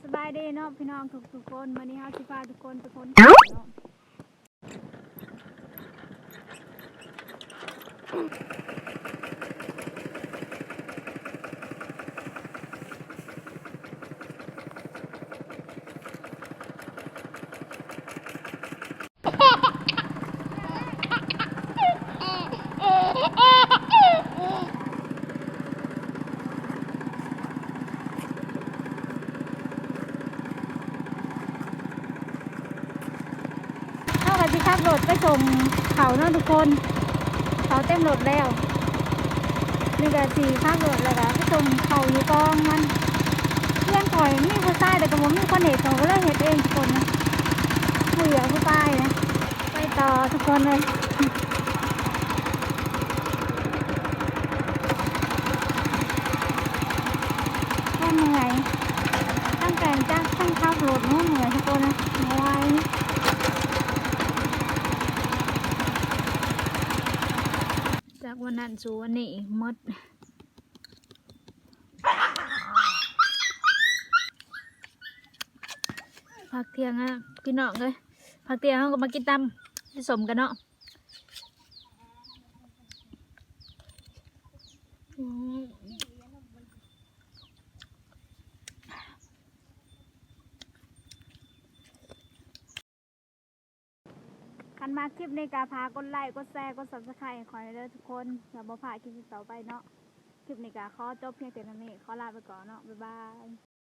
สบายดีเนาะพี่น้องทุกทุกคนวันนี้เฮาสิพาทุกคนไปคนเนาะ ขับรถไปชมเขาเนาะทุกคน เขาเต็มรถแล้วนี่ก็สิขับรถแล้วก็ไปชมเขาอยู่กองมันเพื่อนข่อยมีผู้ชายแต่ก็บ่มีคนเห็นเขาก็เลยเฮ็ดเองทุกคนนะผู้เหลือผู้ป้ายนะไปต่อทุกคนเลยเหนื่อยตั้งแต่จ้างตั้งขับรถนู้นเหนื่อยทุกคนนะเหนื่อย จากวันนั้นสู่วันนี้มดพักเทียงอะพี่น้องเลยพักเทียงเขาก็มากินตำผสมกันเนาะอืม คันมาคลิปในกาพากดไลค์กดแชร์กดซับสไครต์ขอให้เด้อทุกคนอย่าบ่พลาดคลิปต่อไปเนาะคลิปในกาขอจบเพียงแต่เท่านี้ขอลาไปก่อนเนาะบ๊ายบาย